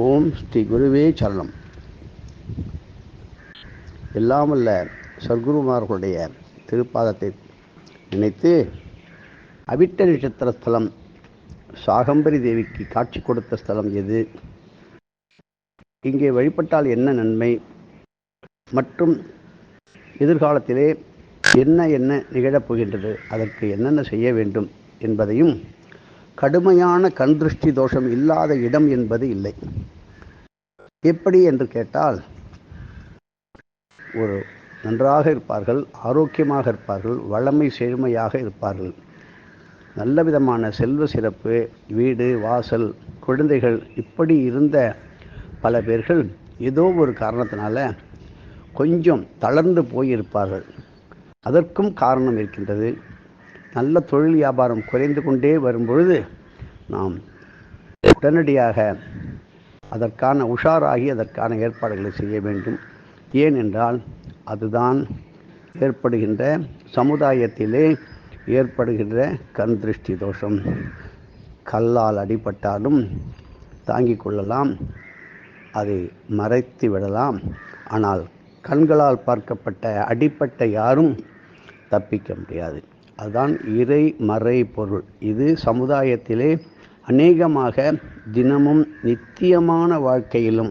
ஓம் ஸ்ரீ குருவே சரணம். எல்லாமல்ல சர்க்குருமார்களுடைய திருப்பாதத்தை நினைத்து அவிட்ட நட்சத்திர ஸ்தலம் சாகம்பரி தேவிக்கு காட்சி கொடுத்த ஸ்தலம் எது? இங்கே வழிபட்டால் என்ன நன்மை? மற்றும் எதிர்காலத்திலே என்ன என்ன நிகழப் போகின்றது? அதற்கு என்னென்ன செய்ய வேண்டும் என்பதையும் கடுமையான கண்திருஷ்டி தோஷம் இல்லாத இடம் என்பது இல்லை. எப்படி என்று கேட்டால் ஒரு நன்றாக இருப்பார்கள் ஆரோக்கியமாக இருப்பார்கள் வளமை செழுமையாக இருப்பார்கள். நல்ல விதமான செல்வ சிறப்பு வீடு வாசல் குழந்தைகள் இப்படி இருந்த பல பேர்கள் ஏதோ ஒரு காரணத்தினால கொஞ்சம் தளர்ந்து போயிருப்பார்கள். அதற்கும் காரணம் இருக்கின்றது. நல்ல தொழில் வியாபாரம் குறைந்து கொண்டே வரும்பொழுது நாம் உடனடியாக அதற்கான உஷாராகி அதற்கான ஏற்பாடுகளை செய்ய வேண்டும். ஏனென்றால் அதுதான் ஏற்படுகின்ற சமுதாயத்திலே ஏற்படுகின்ற கண் திருஷ்டி தோஷம். கல்லால் அடிபட்டாலும் தாங்கிக் கொள்ளலாம். அதை மறைத்து விடலாம். ஆனால் கண்களால் பார்க்கப்பட்ட அடிப்பட்ட யாரும் தப்பிக்க முடியாது. அதுதான் இறை மறை பொருள். இது சமுதாயத்திலே அநேகமாக தினமும் நித்தியமான வாழ்க்கையிலும்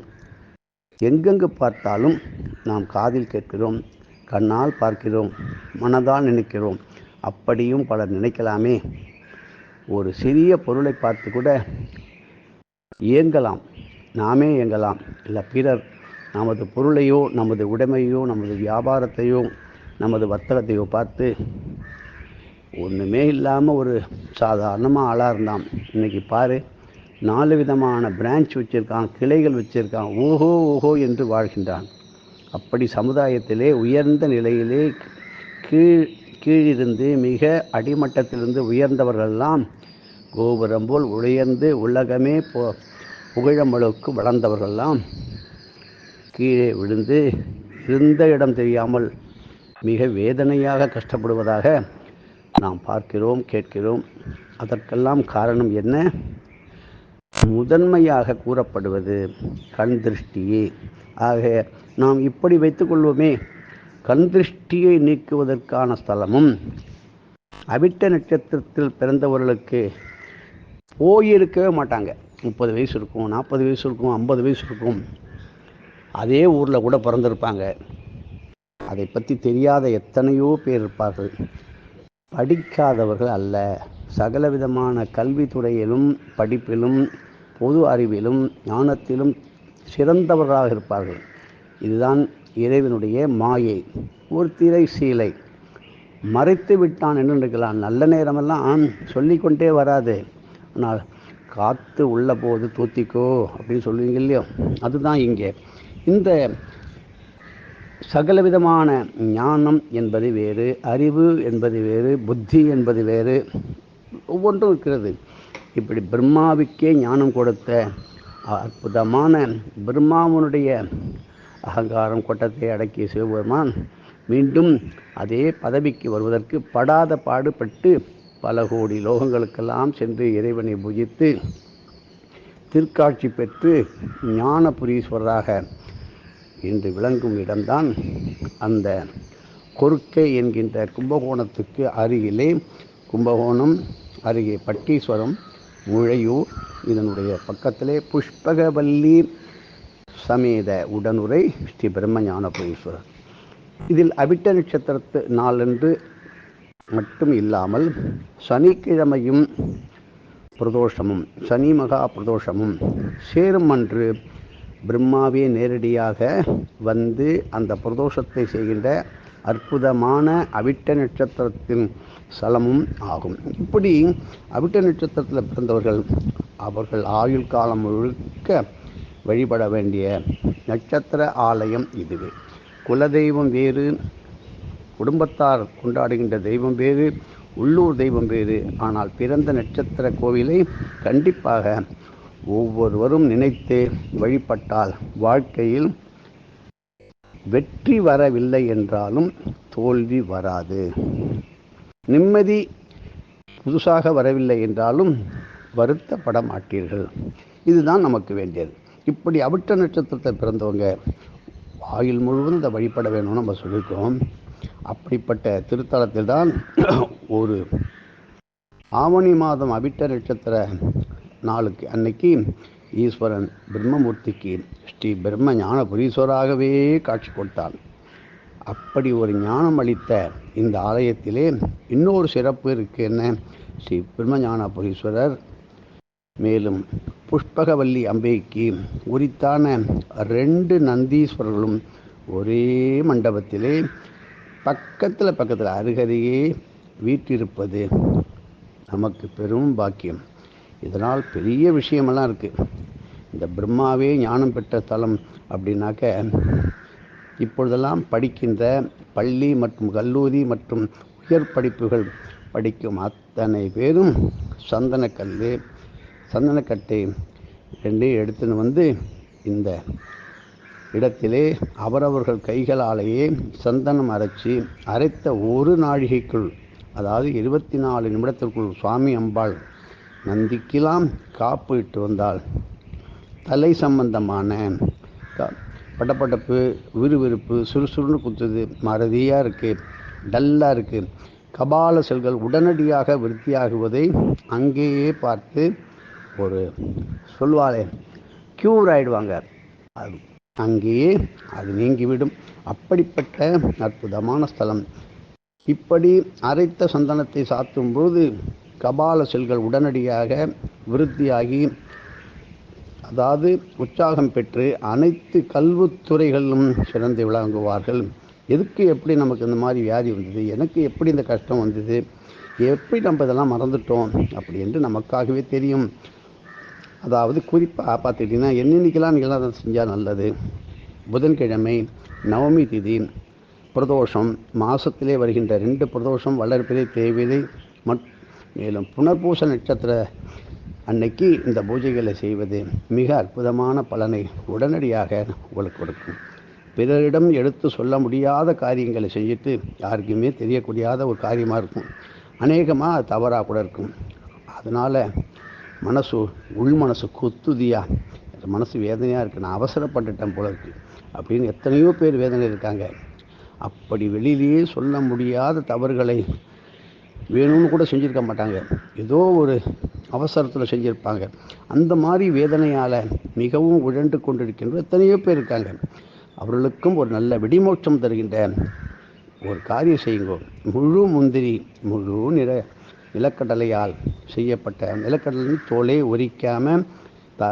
எங்கெங்கு பார்த்தாலும் நாம் காதில் கேட்கிறோம் கண்ணால் பார்க்கிறோம் மனதால் நினைக்கிறோம். அப்படியும் பலர் நினைக்கலாமே. ஒரு சிறிய பொருளை பார்த்து கூட இயங்கலாம். நாமே இயங்கலாம். இல்லை பிறர் நமது பொருளையோ நமது உடைமையோ நமது வியாபாரத்தையோ நமது வர்த்தகத்தையோ பார்த்து ஒன்றுமே இல்லாமல் ஒரு சாதாரணமாக ஆளாக இருந்தான். இன்றைக்கி பாரு நாலு விதமான பிரான்ச் வச்சுருக்கான் கிளைகள் வச்சுருக்கான் ஓஹோ ஓஹோ என்று வாழ்கின்றான். அப்படி சமுதாயத்திலே உயர்ந்த நிலையிலே கீழ் கீழிருந்து மிக அடிமட்டத்திலிருந்து உயர்ந்தவர்கள்லாம் கோபுரம் போல் உயர்ந்து உலகமே போ புகழமளவுக்கு வளர்ந்தவர்கள்லாம் கீழே விழுந்து இருந்த இடம் தெரியாமல் மிக வேதனையாக கஷ்டப்படுவதாக நாம் பார்க்கிறோம் கேட்கிறோம். அதற்கெல்லாம் காரணம் என்ன? முதன்மையாக கூறப்படுவது கண் திருஷ்டியே. ஆக நாம் இப்படி வைத்துக்கொள்வோமே கண் திருஷ்டியை நீக்குவதற்கான ஸ்தலமும் அவிட்ட நட்சத்திரத்தில் பிறந்தவர்களுக்கு போயிருக்கவே மாட்டாங்க. முப்பது வயசு இருக்கும் நாற்பது வயசு இருக்கும் ஐம்பது வயசு இருக்கும். அதே ஊரில் கூட பிறந்திருப்பாங்க. அதை பற்றி தெரியாத எத்தனையோ பேர் இருப்பார்கள். படிக்காதவர்கள் அல்ல. சகலவிதமான கல்வித்துறையிலும் படிப்பிலும் பொது அறிவிலும் ஞானத்திலும் சிறந்தவர்களாக இருப்பார்கள். இதுதான் இறைவனுடைய மாயை. ஒரு திரை சீலை. மறைத்து விட்டான் என்று நினைக்கலாம். நல்ல நேரமெல்லாம் சொல்லிக்கொண்டே வராது. ஆனால் காற்று உள்ள போது தூத்திக்கோ அப்படின்னு சொல்லுவீங்க இல்லையோ? அதுதான் இங்கே. இந்த சகலவிதமான ஞானம் என்பது வேறு அறிவு என்பது வேறு புத்தி என்பது வேறு ஒவ்வொன்றும் இருக்கிறது. இப்படி பிரம்மாவுக்கே ஞானம் கொடுத்த அற்புதமான பிரம்மாவனுடைய அகங்காரம் கொட்டத்தை அடக்கிய சிவபெருமான் மீண்டும் அதே பதவிக்கு வருவதற்கு படாத பாடுபட்டு பல கோடி லோகங்களுக்கெல்லாம் சென்று இறைவனை புஜித்து திருக்காட்சி பெற்று ஞானபுரீஸ்வரராக இன்று விளங்கும் இடம்தான் அந்த கொருக்கை என்கின்ற கும்பகோணத்துக்கு அருகிலே கும்பகோணம் அருகே பட்டீஸ்வரம் முழையூர் இதனுடைய பக்கத்திலே புஷ்பகவல்லி சமேத உடனுரை ஸ்ரீ பிரம்மஞானபுரீஸ்வரர் இதில் அவிட்ட நட்சத்திரத்து நாளன்று மட்டும் இல்லாமல் சனிக்கிழமையும் பிரதோஷமும் சனி மகா பிரதோஷமும் சேரும் அன்று பிரம்மாவே நேரடியாக வந்து அந்த பிரதோஷத்தை செய்கின்ற அற்புதமான அவிட்ட நட்சத்திரத்தின் சலமும் ஆகும். இப்படி அவிட்ட நட்சத்திரத்தில் பிறந்தவர்கள் அவர்கள் ஆயுள் காலம் முழுக்க வழிபட வேண்டிய நட்சத்திர ஆலயம் இதுவே. குலதெய்வம் வேறு குடும்பத்தார் கொண்டாடுகின்ற தெய்வம் வேறு உள்ளூர் தெய்வம் வேறு. ஆனால் பிறந்த நட்சத்திர கோவிலை கண்டிப்பாக ஒவ்வொருவரும் நினைத்து வழிபட்டால் வாழ்க்கையில் வெற்றி வரவில்லை என்றாலும் தோல்வி வராது. நிம்மதி புதுசாக வரவில்லை என்றாலும் வருத்தப்பட மாட்டீர்கள். இதுதான் நமக்கு வேண்டியது. இப்படி அவிட்ட நட்சத்திரத்தை பிறந்தவங்க ஆயுள் முழுவதும் இதை வழிபட வேணும்னு நம்ம சொல்லியிருக்கோம். அப்படிப்பட்ட திருத்தலத்தில் தான் ஒரு ஆவணி மாதம் அவிட்ட நட்சத்திர நாளுக்கு அன்னைக்கு ஈஸ்வரன் பிரம்மமூர்த்திக்கு ஸ்ரீ பிரம்ம ஞானபுரீஸ்வராகவே காட்சி கொடுத்தான். அப்படி ஒரு ஞானம் அளித்த இந்த ஆலயத்திலே இன்னொரு சிறப்பு இருக்கு என்ன? ஸ்ரீ பிரம்மஞானபுரீஸ்வரர் மேலும் புஷ்பகவல்லி அம்பைக்கு உரித்தான ரெண்டு நந்தீஸ்வரர்களும் ஒரே மண்டபத்திலே பக்கத்தில் பக்கத்தில் அருகருகே வீட்டிருப்பது நமக்கு பெரும் பாக்கியம். இதனால் பெரிய விஷயமெல்லாம் இருக்குது இந்த பிரம்மாவே ஞானம் பெற்ற தலம் அப்படின்னாக்க இப்பொழுதெல்லாம் படிக்கின்ற பள்ளி மற்றும் கல்லூரி மற்றும் உயர் படிப்புகள் படிக்கும் அத்தனை பேரும் சந்தனக்கல் சந்தனக்கட்டை ரெண்டு எடுத்துன்னு வந்து இந்த இடத்திலே அவரவர்கள் கைகளாலேயே சந்தனம் அரைச்சி அரைத்த ஒரு நாழிகைக்குள் அதாவது இருபத்தி நாலு நிமிடத்திற்குள் சுவாமி அம்பாள் நந்திக்கெல்லாம் காப்பு இட்டு வந்தால் தலை சம்பந்தமான படப்படப்பு படபடப்பு விறுவிறுப்பு சுறுசுறுன்னு குத்துது. மறதியாக இருக்குது டல்லாக இருக்குது கபால செல்கள் உடனடியாக விருத்தியாகுவதை அங்கேயே பார்த்து ஒரு சொல்வாளே க்யூர் ஆயிடுவாங்க. அது அங்கேயே அது நீங்கிவிடும். அப்படிப்பட்ட அற்புதமான ஸ்தலம். இப்படி அரைத்த சந்தனத்தை சாத்தும்போது கபால செல்கள் உடனடியாக விருத்தியாகி அதாவது உற்சாகம் பெற்று அனைத்து கல்வித்துறைகளிலும் சிறந்து விளங்குவார்கள். எதுக்கு எப்படி நமக்கு இந்த மாதிரி வியாதி வந்தது? எனக்கு எப்படி இந்த கஷ்டம் வந்தது? எப்படி நம்ம இதெல்லாம் மறந்துட்டோம்? அப்படி என்று நமக்காகவே தெரியும். அதாவது குறிப்பாக பார்த்துக்கிட்டிங்கன்னா என்னென்னைக்கெல்லாம் நீங்களாம் அதை செஞ்சால் நல்லது? புதன்கிழமை நவமி திதி பிரதோஷம் மாதத்திலே வருகின்ற ரெண்டு பிரதோஷம் வளர்ப்பிறை தேவிதை மற்ற மேலும் புனர்பூச நட்சத்திர அன்னைக்கு இந்த பூஜைகளை செய்வது மிக அற்புதமான பலனை உடனடியாக உங்களுக்கு கொடுக்கும். பிறரிடம் எடுத்து சொல்ல முடியாத காரியங்களை செஞ்சுட்டு யாருக்குமே தெரியக்கூடியாத ஒரு காரியமாக இருக்கும். அநேகமாக தவறாக கூட இருக்கும். அதனால் மனசு உள் மனசு குத்துதியா மனசு வேதனையாக இருக்குது நான் அவசரப்பட்டுட்டேன் போல இருக்கு அப்படின்னு எத்தனையோ பேர் வேதனை இருக்காங்க. அப்படி வெளியிலேயே சொல்ல முடியாத தவறுகளை வேணும்னு கூட செஞ்சுருக்க மாட்டாங்க. ஏதோ ஒரு அவசரத்தில் செஞ்சுருப்பாங்க. அந்த மாதிரி வேதனையால் மிகவும் உழண்டு கொண்டிருக்கின்ற எத்தனையோ பேர் இருக்காங்க. அவர்களுக்கும் ஒரு நல்ல வெடிமோட்சம் தருகின்ற ஒரு காரியம் செய்யுங்கோ. முழு முந்திரி முழு நிற நிலக்கடலையால் செய்யப்பட்ட நிலக்கடலின் தோலை ஒரிக்காமல் த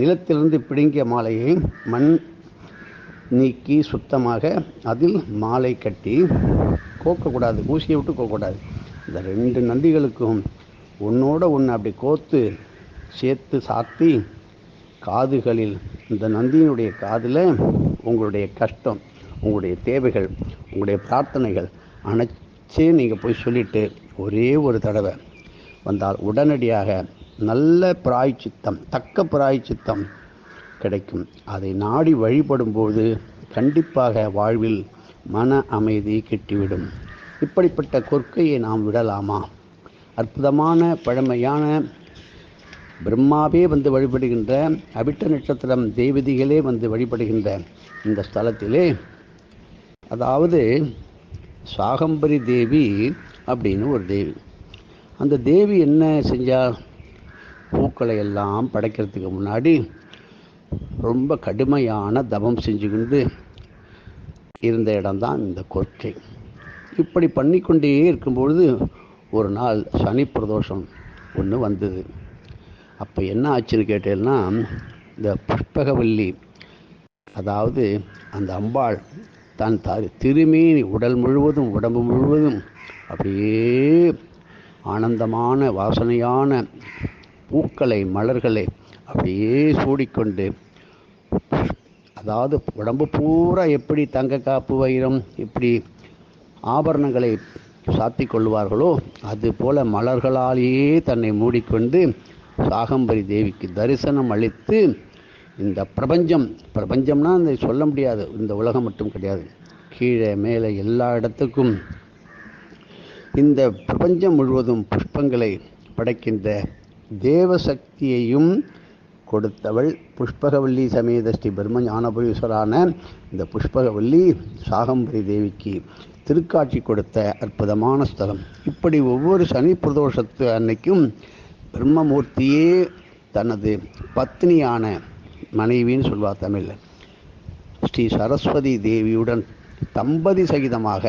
நிலத்திலிருந்து பிடுங்கிய மாலையை மண் நீக்கி சுத்தமாக அதில் மாலை கட்டி கோக்கக்கூடாது ஊசியை விட்டு கோக்கக்கூடாது. இந்த ரெண்டு நந்திகளுக்கும் ஒன்றோட ஒன்று அப்படி கோத்து சேர்த்து சாத்தி காதுகளில் இந்த நந்தியினுடைய காதில் உங்களுடைய கஷ்டம் உங்களுடைய தேவைகள் உங்களுடைய பிரார்த்தனைகள் அனைச்சே நீங்கள் போய் சொல்லிட்டு ஒரே ஒரு தடவை வந்தால் உடனடியாக நல்ல பிராய்ச்சித்தம் தக்க பிராய்ச்சித்தம் கிடைக்கும். அதை நாடி வழிபடும்போது கண்டிப்பாக வாழ்வில் மன அமைதி கிட்டிவிடும். இப்படிப்பட்ட கொற்கையை நாம் விடலாமா? அற்புதமான பழமையான பிரம்மாவே வந்து வழிபடுகின்ற அபிட்ட நட்சத்திரம் தேவதிகளே வந்து வழிபடுகின்ற இந்த ஸ்தலத்திலே அதாவது சாகம்பரி தேவி அப்படின்னு ஒரு தேவி. அந்த தேவி என்ன செஞ்சால் பூக்களை எல்லாம் படைக்கிறதுக்கு முன்னாடி ரொம்ப கடுமையான தவம் செஞ்சுக்கிண்டு இருந்த இடம்தான் இந்த கொற்கை இப்படி பண்ணிக்கொண்டே இருக்கும்பொழுது ஒரு நாள் சனி பிரதோஷம் ஒன்று வந்தது. அப்போ என்ன ஆச்சுன்னு கேட்டேன்னா இந்த புஷ்பகவல்லி அதாவது அந்த அம்பாள் தன் த திருமேனி உடல் முழுவதும் உடம்பு முழுவதும் அப்படியே ஆனந்தமான வாசனையான பூக்களை மலர்களை அப்படியே சூடிக்கொண்டு அதாவது உடம்பு பூரா எப்படி தங்க காப்பு வைரம் இப்படி ஆபரணங்களை சாத்தி கொள்வார்களோ அது போல மலர்களாலேயே தன்னை மூடிக்கொண்டு சாகம்பரி தேவிக்கு தரிசனம் அளித்து இந்த பிரபஞ்சம் பிரபஞ்சம்னா அந்த சொல்ல முடியாது இந்த உலகம் மட்டும் கிடையாது. கீழே மேலே எல்லா இடத்துக்கும் இந்த பிரபஞ்சம் முழுவதும் புஷ்பங்களை படைக்கின்ற தேவசக்தியையும் கொடுத்தவள் புஷ்பகவல்லி சமேத ஸ்ரீ பிரம்ம ஞானபுரீஸ்வரான இந்த புஷ்பகவல்லி சாகம்பரி தேவிக்கு. திருக்காட்சி கொடுத்த அற்புதமான ஸ்தலம். இப்படி ஒவ்வொரு சனி பிரதோஷத்து அன்னைக்கும் பிரம்மமூர்த்தியே தனது பத்னியான மனைவின்னு சொல்வார் தமிழில். ஸ்ரீ சரஸ்வதி தேவியுடன் தம்பதி சகிதமாக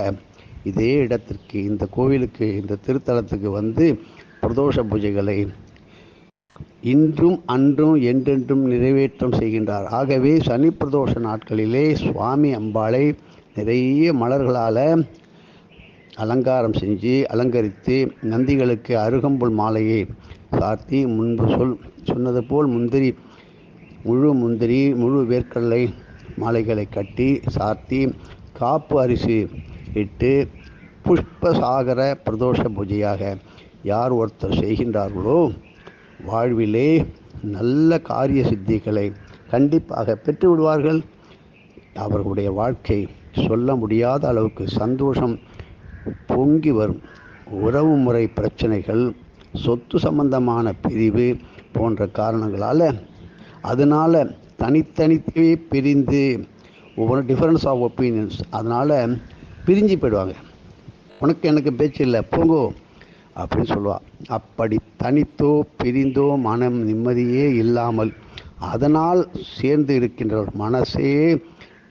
இதே இடத்திற்கு இந்த கோவிலுக்கு இந்த திருத்தலத்துக்கு வந்து பிரதோஷ பூஜைகளை இன்றும் அன்றும் என்றென்றும் நிறைவேற்றம் செய்கின்றார். ஆகவே சனி பிரதோஷ நாட்களிலே சுவாமி அம்பாளை நிறைய மலர்களால் அலங்காரம் செஞ்சு அலங்கரித்து நந்திகளுக்கு அருகம்புல் மாலையை சாத்தி முன்பு சொல் சொன்னது போல் முந்திரி முழு முந்திரி முழு வேர்க்கடலை மாலைகளை கட்டி சாத்தி காப்பு அரிசி இட்டு புஷ்பசாகர பிரதோஷ பூஜையாக யார் ஒருத்தர் செய்கின்றார்களோ வாழ்விலே நல்ல காரிய சித்திகளை கண்டிப்பாக பெற்று விடுவார்கள் அவர்களுடைய வாழ்க்கை சொல்ல முடியாத அளவுக்கு சந்தோஷம் பொங்கி வரும். உறவு முறை பிரச்சனைகள் சொத்து சம்பந்தமான பிரிவு போன்ற காரணங்களால் அதனால் தனித்தனித்தே பிரிந்து ஒவ்வொரு டிஃபரன்ஸ் ஆஃப் ஒப்பீனியன்ஸ் அதனால் பிரிஞ்சு போயிடுவாங்க. உனக்கு எனக்கு பேச்சு இல்லை போங்கோ அப்படின்னு சொல்லுவாள் அப்படி தனித்தோ பிரிந்தோ மனம் நிம்மதியே இல்லாமல் அதனால் சேர்ந்து இருக்கின்ற மனசே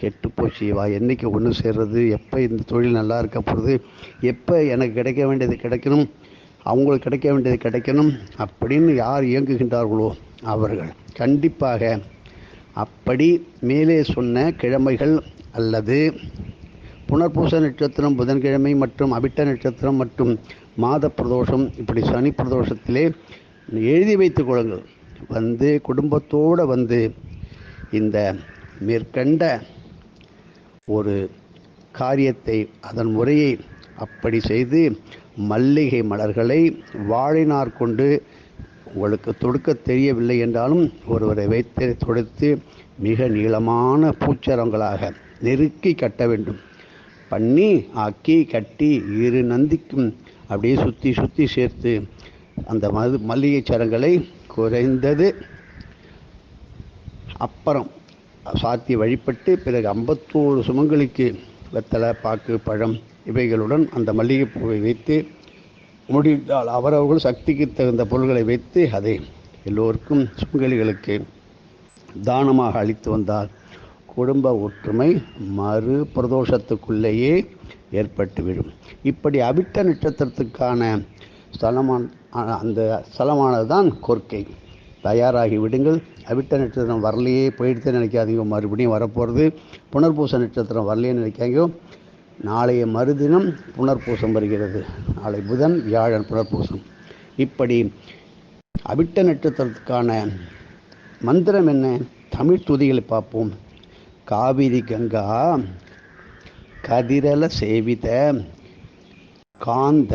கெட்டு போச்சு வா என்றைக்கு ஒன்று சேர்றது எப்போ இந்த தொழில் நல்லா இருக்க போகிறது எப்போ எனக்கு கிடைக்க வேண்டியது கிடைக்கணும் அவங்களுக்கு கிடைக்க வேண்டியது கிடைக்கணும் அப்படின்னு யார் இயங்குகின்றார்களோ அவர்கள். கண்டிப்பாக அப்படி மேலே சொன்ன கிழமைகள் அல்லது புனர்பூச நட்சத்திரம் புதன்கிழமை மற்றும் அபிட்ட நட்சத்திரம் மற்றும் மாத பிரதோஷம் இப்படி சனி பிரதோஷத்திலே எழுதி வைத்து கொள்ளுங்கள். வந்து குடும்பத்தோடு வந்து இந்த மேற்கண்ட ஒரு காரியத்தை அதன் முறையை அப்படி செய்து மல்லிகை மலர்களை வாழினார் கொண்டு உங்களுக்கு தொடுக்க தெரியவில்லை என்றாலும் ஒருவரை வைத்து தொடுத்து மிக நீளமான பூச்சரங்களாக நெருக்கி கட்ட வேண்டும். பண்ணி ஆக்கி கட்டி இரு நந்திக்கும் அப்படியே சுற்றி சுற்றி சேர்த்து அந்த மது மல்லிகை சரங்களை குறைந்தது அப்புறம் சாத்தி வழிபட்டு பிறகு ஐம்பத்தோரு சுமங்களுக்கு வெத்தலை பாக்கு பழம் இவைகளுடன் அந்த மல்லிகைப்பூவை வைத்து முடிந்தால் அவரவர்கள் சக்திக்கு தகுந்த பொருள்களை வைத்து அதை எல்லோருக்கும் சுமங்கலிகளுக்கு தானமாக அளித்து வந்தால் குடும்ப ஒற்றுமை மறு பிரதோஷத்துக்குள்ளேயே ஏற்பட்டுவிடும். இப்படி அவிட்ட நட்சத்திரத்துக்கான ஸ்தலமான அந்த ஸ்தலமானது தான் கொர்க்கை. தயாராகி விடுங்கள். அவிட்ட நட்சத்திரம் வரலையே போயிடுத்து நினைக்காதீங்க. மறுபடியும் வரப்போகிறது புனர்பூச நட்சத்திரம் வரலையே நினைக்காங்க நாளைய மறுதினம் புனர்பூசம் வருகிறது. நாளை புதன் வியாழன் புனர்பூசம். இப்படி அவிட்ட நட்சத்திரத்துக்கான மந்திரம் என்ன? தமிழ் துதிகளை பார்ப்போம். காவிரி கங்கா கதிரல சேவித காந்த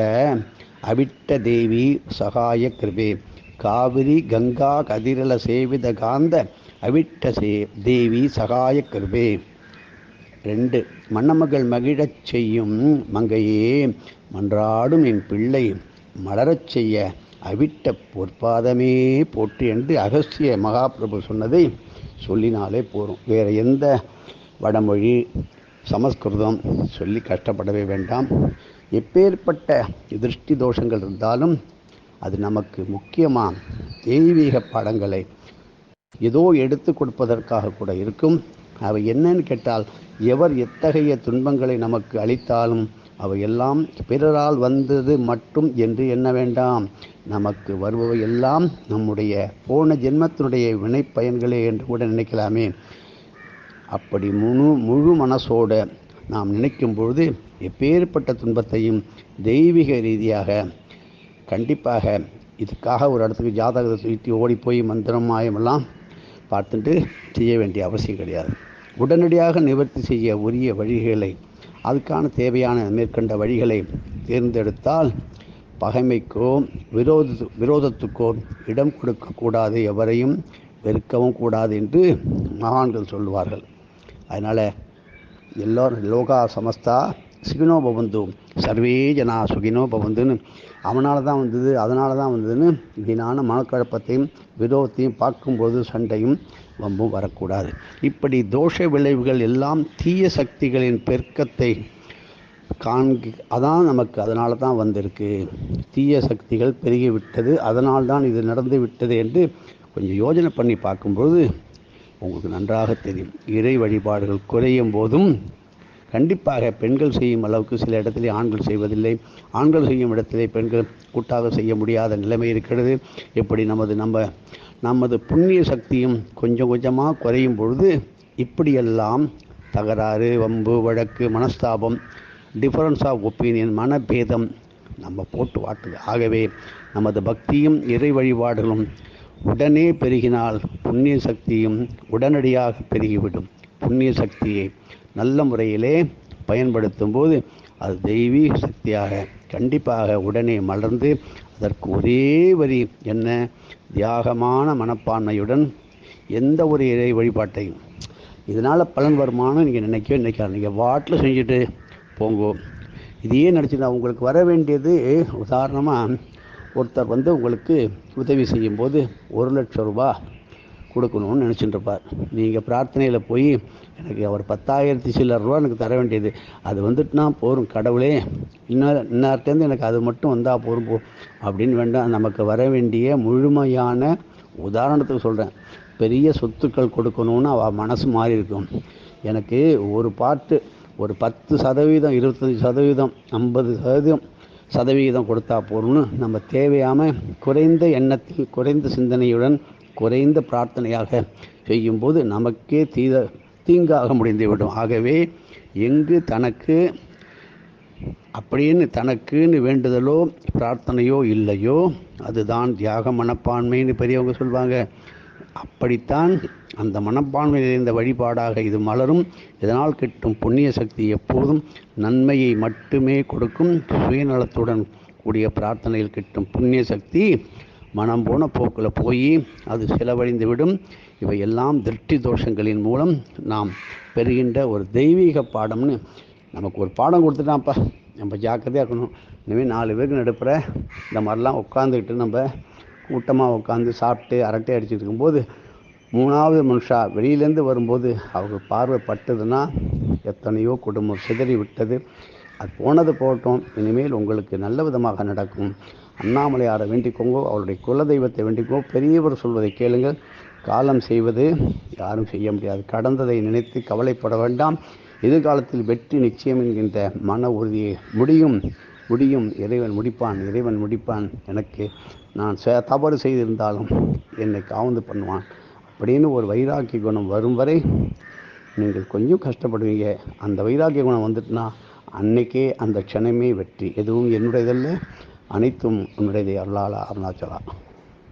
அவிட்ட தேவி சகாய கிருபே. காவிரி கங்கா கதிரல சேவித காந்த அவிட்ட சே தேவி சகாய கிருபே. ரெண்டு மன்னமகள் மகிழச் செய்யும் மங்கையே மன்றாடும் என் பிள்ளை மலரச் செய்ய அவிட்ட பொற்பாதமே போற்று என்று அகஸ்திய மகாபிரபு சொன்னதை சொல்லினாலே போகும் வேறு எந்த வடமொழி சமஸ்கிருதம் சொல்லி கஷ்டப்படவே வேண்டாம். எப்பேற்பட்ட திருஷ்டி தோஷங்கள் இருந்தாலும் அது நமக்கு முக்கியமாக தெய்வீக படங்களை ஏதோ எடுத்து கொடுப்பதற்காக கூட இருக்கும். அவை என்னன்னு கேட்டால் எவர் எத்தகைய துன்பங்களை நமக்கு அளித்தாலும் அவை எல்லாம் பிறரால் வந்தது மட்டும் என்று எண்ண வேண்டாம். நமக்கு வருபவை எல்லாம் நம்முடைய போன ஜென்மத்தினுடைய வினை பயன்களே என்று கூட நினைக்கலாமே. அப்படி முழு முழு மனசோடு நாம் நினைக்கும் பொழுது எப்பேற்பட்ட துன்பத்தையும் தெய்வீக ரீதியாக கண்டிப்பாக இதுக்காக ஒரு இடத்துக்கு ஜாதகத்தை தூக்கி ஓடி போய் மந்திரம் மாயமெல்லாம் பார்த்துட்டு செய்ய வேண்டிய அவசியம் கிடையாது. உடனடியாக நிவர்த்தி செய்ய உரிய வழிகளை அதுக்கான தேவையான மேற்கண்ட வழிகளை தேர்ந்தெடுத்தால் பகைமைக்கோ விரோத விரோதத்துக்கோ இடம் கொடுக்கக்கூடாது எவரையும் வெறுக்கவும் கூடாது என்று மகான்கள் சொல்லுவார்கள். அதனால் எல்லோரும் லோகா சமஸ்தா சுகினோ பவந்து. சர்வே ஜனா சுகினோ பவந்துன்னு. அவனால தான் வந்தது அதனால தான் வந்ததுன்னு வீணான மனக்குழப்பத்தையும் விரோதத்தையும் பார்க்கும்போது சண்டையும் வம்பும் வரக்கூடாது. இப்படி தோஷ விளைவுகள் எல்லாம் தீய சக்திகளின் பெருக்கத்தை காண்கி அதான் நமக்கு அதனால தான் வந்திருக்கு. தீய சக்திகள் பெருகிவிட்டது அதனால் தான் இது நடந்து விட்டது என்று கொஞ்சம் யோஜனை பண்ணி பார்க்கும்போது உங்களுக்கு நன்றாக தெரியும். இறை வழிபாடுகள் குறையும் போதும் கண்டிப்பாக பெண்கள் செய்யும் அளவுக்கு சில இடத்திலே ஆண்கள் செய்வதில்லை. ஆண்கள் செய்யும் இடத்திலே பெண்கள் கூட்டாக செய்ய முடியாத நிலைமை இருக்கிறது. எப்படி நமது நம்ம நமது புண்ணிய சக்தியும் கொஞ்சம் கொஞ்சமாக குறையும் பொழுது இப்படியெல்லாம் தகராறு வம்பு வழக்கு மனஸ்தாபம் டிஃபரன்ஸ் ஆஃப் ஒப்பீனியன் மனபேதம் நம்ம போட்டு வாட்டுது. ஆகவே நமது பக்தியும் இறை வழிபாடுகளும் உடனே பெருகினால் புண்ணிய சக்தியும் உடனடியாக பெருகிவிடும். புண்ணிய சக்தியை நல்ல முறையிலே பயன்படுத்தும் போது அது தெய்வீக சக்தியாக கண்டிப்பாக உடனே மலர்ந்து அதற்கு ஒரே வரி என்ன? தியாகமான மனப்பான்மையுடன் எந்த ஒரு இறை வழிபாட்டையும். இதனால் பலன் வருமானம் நீங்கள் நினைக்கவே நினைக்காது நீங்கள் வாட்டில் செஞ்சுட்டு போங்கோ. இதையே நினச்சிருந்தா உங்களுக்கு வர வேண்டியது உதாரணமாக ஒருத்தர் வந்து உங்களுக்கு உதவி செய்யும்போது ஒரு லட்சம் ரூபா கொடுக்கணும்னு நினச்சிட்டு இருப்பார். நீங்கள் பிரார்த்தனையில் போய் எனக்கு அவர் பத்தாயிரத்தி சில்லற ரூபா எனக்கு தர வேண்டியது. அது வந்துட்டுனா போரும் கடவுளே. இன்னொரு இன்னார்ட்டேருந்து எனக்கு அது மட்டும் வந்தால் போரும் போ. அப்படின்னு வேண்டாம். நமக்கு வர வேண்டிய முழுமையான உதாரணத்துக்கு சொல்கிறேன் பெரிய சொத்துக்கள் கொடுக்கணும்னு அவள் மனசு மாறி இருக்கும். எனக்கு ஒரு பாட்டு ஒரு பத்து சதவீதம் இருபத்தஞ்சி சதவீதம் ஐம்பது சதவீதம் சதவிகிதம் கொடுத்தா போதும்னு நம்ம தேவையாமல் குறைந்த எண்ணத்தில் குறைந்த சிந்தனையுடன் குறைந்த பிரார்த்தனையாக செய்யும்போது நமக்கே தீத தீங்காக முடிந்துவிடும். ஆகவே எங்கு தனக்கு அப்படின்னு தனக்குன்னு வேண்டுதலோ பிரார்த்தனையோ இல்லையோ அதுதான் தியாக மனப்பான்மைன்னு பெரியவங்க சொல்லுவாங்க அப்படித்தான் அந்த மனப்பான்மை நிறைந்த வழிபாடாக இது மலரும். இதனால் கிட்டும் புண்ணிய சக்தி எப்போதும் நன்மையை மட்டுமே கொடுக்கும். சுயநலத்துடன் கூடிய பிரார்த்தனையில் கிட்டும் புண்ணிய சக்தி மனம் போன போக்கில் போய் அது செலவழிந்து விடும் இவையெல்லாம் திருஷ்டி தோஷங்களின் மூலம் நாம் பெறுகின்ற ஒரு தெய்வீக பாடம்னு நமக்கு ஒரு பாடம் கொடுத்துட்டான்ப்பா. நம்ம ஜாக்கிரதையாக இருக்கணும். இனிமேல் நாலு பேருக்கு நடுப்புற இந்த மாதிரிலாம் உட்காந்துக்கிட்டு நம்ம கூட்டமாக உட்காந்து சாப்பிட்டு அரட்டை அடிச்சுட்டு இருக்கும்போது மூணாவது மனுஷா வெளியிலேருந்து வரும்போது அவங்க பார்வை பட்டதுன்னா எத்தனையோ குடும்பம் சிதறி விட்டது. அது போனது போட்டோம் இனிமேல் உங்களுக்கு நல்ல விதமாக நடக்கும். அண்ணாமலையாரை வேண்டிக்கோங்கோ அவருடைய குலதெய்வத்தை வேண்டிக்கோ பெரியவர் சொல்வதை கேளுங்கள். காலம் செய்வது யாரும் செய்ய முடியாது. கடந்ததை நினைத்து கவலைப்பட வேண்டாம். எதிர்காலத்தில் வெற்றி நிச்சயம் என்கின்ற மன உறுதியை முடியும். முடியும். இறைவன் முடிப்பான். இறைவன் முடிப்பான் எனக்கு. நான் செ தவறு செய்திருந்தாலும் என்னை காவந்து பண்ணுவான். அப்படின்னு ஒரு வைராக்கிய குணம் வரும் வரை நீங்கள் கொஞ்சம் கஷ்டப்படுவீங்க. அந்த வைராக்கிய குணம் வந்துட்டுனா அன்னைக்கே அந்த க்ஷணமே வெற்றி. எதுவும் என்னுடையதல்ல. அனைத்தும் உன்னுடையதை அருளாளா அருணாச்சலா